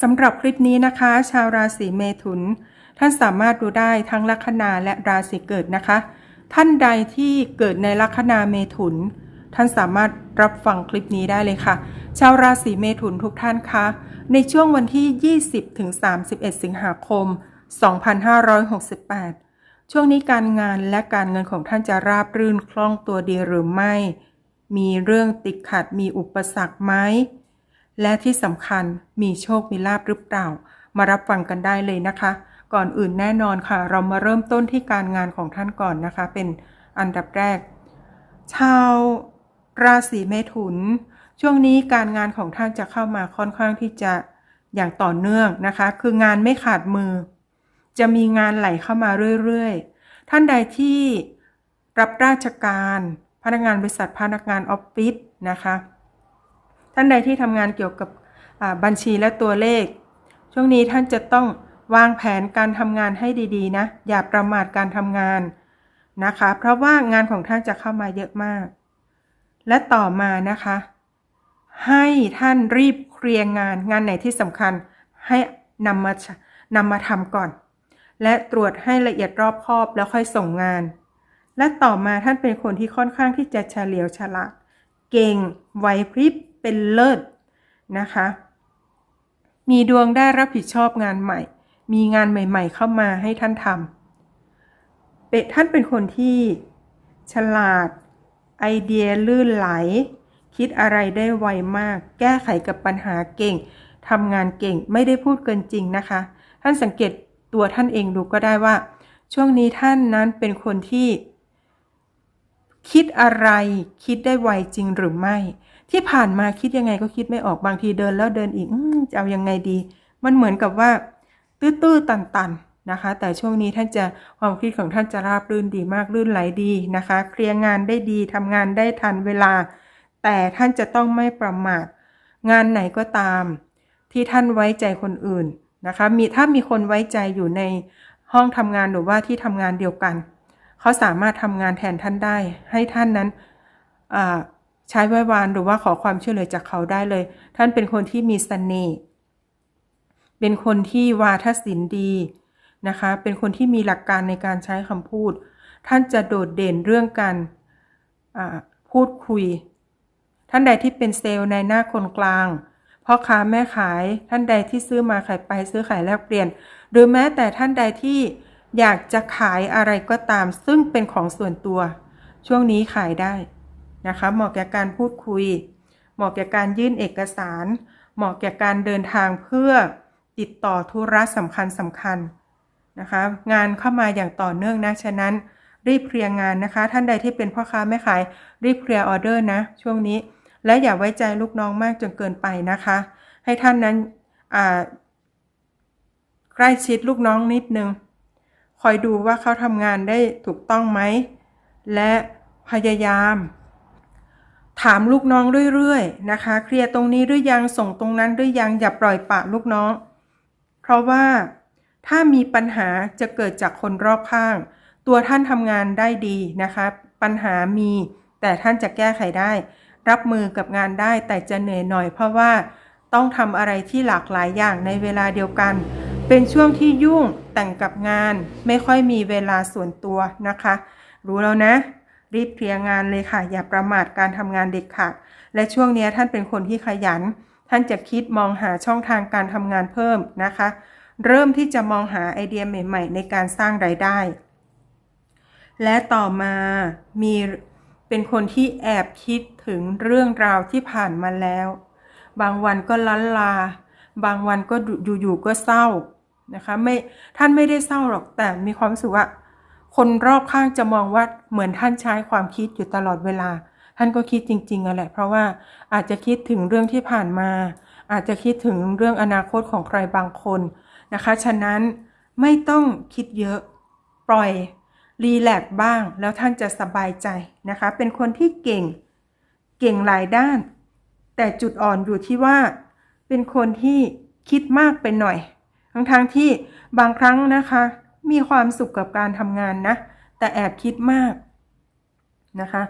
สำหรับคลิปนี้นะคะ ชาวราศีเมถุน ท่านสามารถดูได้ทั้งลัคนาและราศีเกิดนะคะ ท่านใดที่เกิดในลัคนาเมถุน ท่านสามารถรับฟังคลิปนี้ได้เลยค่ะ ชาวราศีเมถุนทุกท่านคะในช่วงวันที่ 20ถึง31 สิงหาคม 2568 ช่วงนี้การงานและการเงินของท่านจะราบรื่นคล่องตัวดีหรือไม่ มีเรื่องติดขัดมีอุปสรรคไหม และที่สำคัญมีโชคมีลาบหรือเปล่า มารับฟังกันได้เลยนะคะ ก่อนอื่นแน่นอนค่ะ เรามาเริ่มต้นที่การงานของท่านก่อนนะคะ เป็นอันดับแรก ชาวราศีเมถุน ช่วงนี้การงานของท่านจะเข้ามาค่อนข้างที่จะอย่างต่อเนื่องนะคะ คืองานไม่ขาดมือ จะมีงานไหลเข้ามาเรื่อยๆ ท่านใดที่รับราชการ พนักงานบริษัทพนักงานออฟฟิศนะคะ ท่านใดที่ทำงานเกี่ยวกับบัญชีและตัวเลข ช่วงนี้ท่านจะต้องวางแผนการทำงานให้ดีๆนะ อย่าประมาทการทำงานนะคะ เพราะว่างานของท่านจะเข้ามาเยอะมาก และต่อมานะคะ ให้ท่านรีบเคลียร์งานงานไหนที่สำคัญให้นำมานำมาทำก่อน และตรวจให้ละเอียดรอบคอบแล้วค่อยส่งงาน และต่อมาท่านเป็นคนที่ค่อนข้างที่จะเฉลียวฉลาด เก่งไหวพริบ เป็นเลิศนะคะ มีดวงได้รับผิดชอบงานใหม่ มีงานใหม่ ๆ เข้ามาให้ท่านทำเป็ท่านเป็นคนที่ฉลาด ไอเดียลื่นไหล คิดอะไรได้ไวมาก แก้ไขกับปัญหาเก่งทำงานเก่งไม่ได้พูดเกินจริงนะคะ ท่านสังเกตตัวท่านเองดูก็ได้ว่า ช่วงนี้ท่านนั้นเป็นคนที่ คิดอะไรคิดได้ไวจริงหรือไม่ ที่ผ่านมาคิดยังไงก็คิดไม่ออกบางทีเดินแล้วเดินอีกอจะเอายังไงดี มันเหมือนกับว่า ตื้อๆตันๆนะคะ แต่ช่วงนี้ท่านจะความคิดของท่านจะราบรื่นดีมากรื่นไหลดีนะคะ เคลียร์งานได้ดีทำงานได้ทันเวลา แต่ท่านจะต้องไม่ประมาทงานไหนก็ตาม ที่ท่านไว้ใจคนอื่นนะคะ มีถ้ามีคนไว้ใจอยู่ในห้องทำงานหรือว่าที่ทำงานเดียวกัน เขาสามารถทำงานแทนท่านได้ ให้ท่านนั้น ใช้ไว้วานหรือว่าขอความช่วยเหลือจากเขาได้เลย ท่านเป็นคนที่มีเสน่ห์เป็นคนที่วาทศิลป์ดีนะคะ เป็นคนที่มีหลักการในการใช้คำพูด ท่านจะโดดเด่นเรื่องการพูดคุย ท่านใดที่เป็นเซลล์ในหน้าคนกลางพ่อค้าแม่ขายท่านใดที่ซื้อมาขายไปซื้อขายแลกเปลี่ยน หรือแม้แต่ท่านใดที่อยากจะขายอะไรก็ตาม ซึ่งเป็นของส่วนตัว ช่วงนี้ขายได้ นะคะเหมาะแก่การพูดคุย เหมาะแก่การยื่นเอกสาร เหมาะแก่การเดินทางเพื่อติดต่อธุระสำคัญสำคัญนะคะงานเข้ามาอย่างต่อเนื่องนะฉะนั้น รีบเคลียร์งานนะคะ ท่านใดที่เป็นพ่อค้าแม่ขาย รีบเคลียร์ออเดอร์นะ ช่วงนี้ และอย่าไว้ใจลูกน้องมากจนเกินไปนะคะ ให้ท่านนั้นใกล้ชิดลูกน้องนิดนึงคอยดูว่าเขาทำงานได้ถูกต้องไหม และพยายาม ถามลูกน้องเรื่อยๆนะคะ เคลียร์ตรงนี้หรือยังส่งตรงนั้นหรือยังอย่าปล่อยปะลูกน้อง เพราะว่าถ้ามีปัญหาจะเกิดจากคนรอบข้าง ตัวท่านทำงานได้ดีนะคะ ปัญหามี แต่ท่านจะแก้ไขได้ รับมือกับงานได้แต่จะเหนื่อยหน่อยเพราะว่าต้องทำอะไรที่หลากหลายอย่างในเวลาเดียวกัน เป็นช่วงที่ยุ่งแต่งกับงาน ไม่ค่อยมีเวลาส่วนตัวนะคะ รู้แล้วนะ รีบเคลียร์งานเลยค่ะ อย่าประมาทการทำงานเด็ดขาดและช่วงนี้ท่านเป็นคนที่ขยัน ท่านจะคิดมองหาช่องทางการทำงานเพิ่มนะคะ เริ่มที่จะมองหาไอเดียใหม่ ๆ ในการสร้างรายได้ และต่อมามีเป็นคนที่แอบคิดถึงเรื่องราวที่ผ่านมาแล้ว บางวันก็ล้นลา บางวันก็อยู่ๆก็เศร้านะคะไม่ท่านไม่ได้เศร้าหรอกแต่มีความรู้สึกว่า คนรอบข้างจะมองว่าเหมือนท่านใช้ความคิดอยู่ตลอดเวลา ท่านก็คิดจริงๆอะแหละ เพราะว่าอาจจะคิดถึงเรื่องที่ผ่านมา อาจจะคิดถึงเรื่องอนาคตของใครบางคนนะคะ ฉะนั้นไม่ต้องคิดเยอะปล่อยรีแลกซ์บ้าง แล้วท่านจะสบายใจนะคะ เป็นคนที่เก่งเก่งหลายด้าน แต่จุดอ่อนอยู่ที่ว่า เป็นคนที่คิดมากไปหน่อย ทั้งทางๆที่บางครั้งนะคะ มีความสุขกับการทำงานนะ แต่แอบคิดมากนะคะ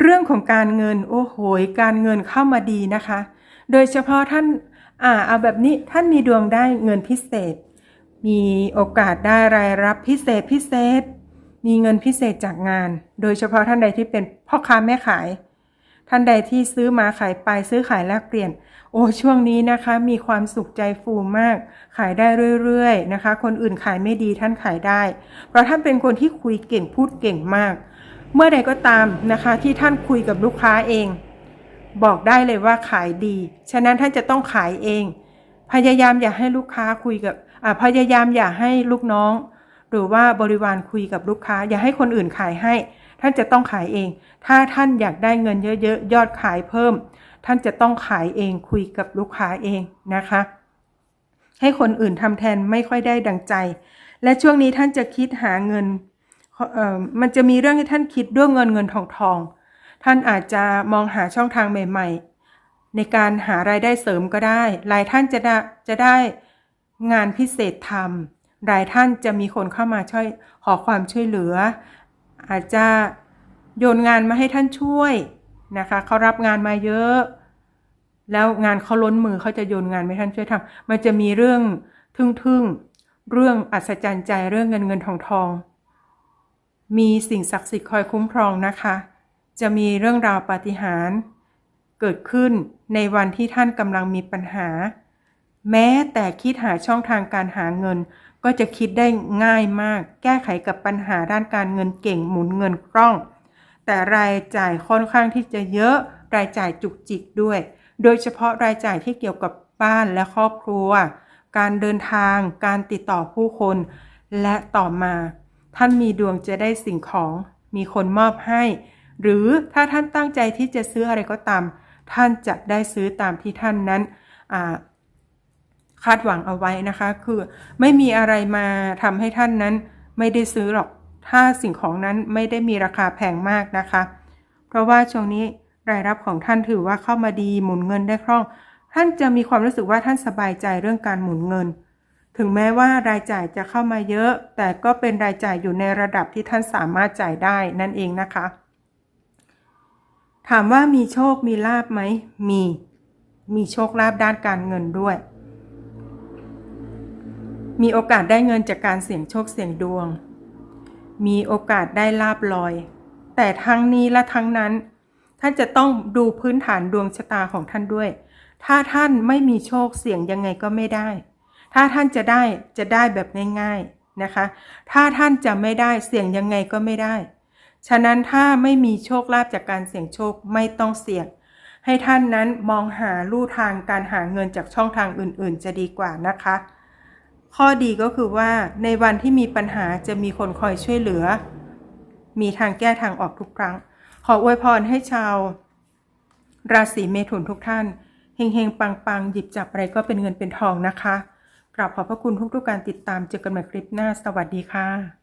เรื่องของการเงินโอ้โหการเงินเข้ามาดีนะคะ โดยเฉพาะท่านอ่าเอาแบบนี้ท่านมีดวงได้เงินพิเศษ มีโอกาสได้รายรับพิเศษพิเศษ มีเงินพิเศษจากงาน โดยเฉพาะท่านใดที่เป็นพ่อค้าแม่ขาย ท่านใดที่ซื้อมาขายไปซื้อขายแลกเปลี่ยน โอ้ช่วงนี้นะคะ มีความสุขใจฟูมาก ขายได้เรื่อยๆนะคะ คนอื่นขายไม่ดีท่านขายได้ เพราะท่านเป็นคนที่คุยเก่งพูดเก่งมาก เมื่อใดก็ตามนะคะ ที่ท่านคุยกับลูกค้าเอง บอกได้เลยว่าขายดี ฉะนั้นท่านจะต้องขายเอง พยายามอย่าให้ลูกค้าคุยกับอ่าพยายามอย่าให้ลูกน้อง หรือว่าบริวารคุยกับลูกค้า อย่าให้คนอื่นขายให้ ท่านจะต้องขายเอง ถ้าท่านอยากได้เงินเยอะๆ ยอดขายเพิ่ม ท่านจะต้องขายเองคุยกับลูกค้าเองนะคะ ให้คนอื่นทำแทนไม่ค่อยได้ดังใจ และช่วงนี้ท่านจะคิดหาเงินเอ่อมันจะมีเรื่องให้ท่านคิดด้วยเงินเงินทองทอง ท่านอาจจะมองหาช่องทางใหม่ๆ ในการหารายได้เสริมก็ได้รายท่านจะได้จะได้งานพิเศษทำรายท่านจะมีคนเข้ามาช่วยขอความช่วยเหลือ อาจจะโยนงานมาให้ท่านช่วยนะคะเขารับงานมาเยอะ แล้วงานเขาล้นมือเขาจะโยนงานมาให้ท่านช่วยทำมันจะมีเรื่องทึ่งๆ เรื่องอัศจรรย์ใจเรื่องเงินเงินทองทอง มีสิ่งศักดิ์สิทธิ์คอยคุ้มครองนะคะ จะมีเรื่องราวปาฏิหาริย์เกิดขึ้นในวันที่ท่านกำลังมีปัญหา แม้แต่คิดหาช่องทางการหาเงิน ก็จะคิดได้ง่ายมาก แก้ไขกับปัญหาด้านการเงินเก่งหมุนเงินคล่อง แต่รายจ่ายค่อนข้างที่จะเยอะรายจ่ายจุกจิกด้วย โดยเฉพาะรายจ่ายที่เกี่ยวกับบ้านและครอบครัว การเดินทาง การติดต่อผู้คน และต่อมา ท่านมีดวงจะได้สิ่งของ มีคนมอบให้ หรือถ้าท่านตั้งใจที่จะซื้ออะไรก็ตาม ท่านจะได้ซื้อตามที่ท่านนั้นอ่า คาดหวังเอาไว้นะคะ คือไม่มีอะไรมาทำให้ท่านนั้นไม่ได้ซื้อหรอก ถ้าสิ่งของนั้นไม่ได้มีราคาแพงมากนะคะ เพราะว่าช่วงนี้รายรับของท่านถือว่าเข้ามาดีหมุนเงินได้คล่อง ท่านจะมีความรู้สึกว่าท่านสบายใจเรื่องการหมุนเงิน ถึงแม้ว่ารายจ่ายจะเข้ามาเยอะ แต่ก็เป็นรายจ่ายอยู่ในระดับที่ท่านสามารถจ่ายได้นั่นเองนะคะ ถามว่ามีโชคมีลาบไหมมี มีโชคลาภด้านการเงินด้วย มีโอกาสได้เงินจากการเสี่ยงโชคเสี่ยงดวง มีโอกาสได้ลาบลอย แต่ทั้งนี้และทั้งนั้น ท่านจะต้องดูพื้นฐานดวงชะตาของท่านด้วย ถ้าท่านไม่มีโชคเสี่ยงยังไงก็ไม่ได้ ถ้าท่านจะได้จะได้แบบง่ายๆนะคะ ถ้าท่านจะไม่ได้เสี่ยงยังไงก็ไม่ได้ ฉะนั้นถ้าไม่มีโชคลาภจากการเสี่ยงโชคไม่ต้องเสี่ยงให้ท่านนั้นมองหาลู่ทางการหาเงินจากช่องทางอื่น ๆ จะดีกว่านะคะ ข้อดีก็คือว่าในวันที่มีปัญหาจะมีคนคอยช่วยเหลือ มีทางแก้ทางออกทุกครั้ง ขออวยพรให้ชาว ราศีเมถุนทุกท่านเฮงๆ ปังๆ หยิบจับอะไรก็เป็นเงินเป็นทองนะคะ กราบขอบพระคุณทุกๆการติดตามเจอกันใหม่คลิปหน้า สวัสดีค่ะ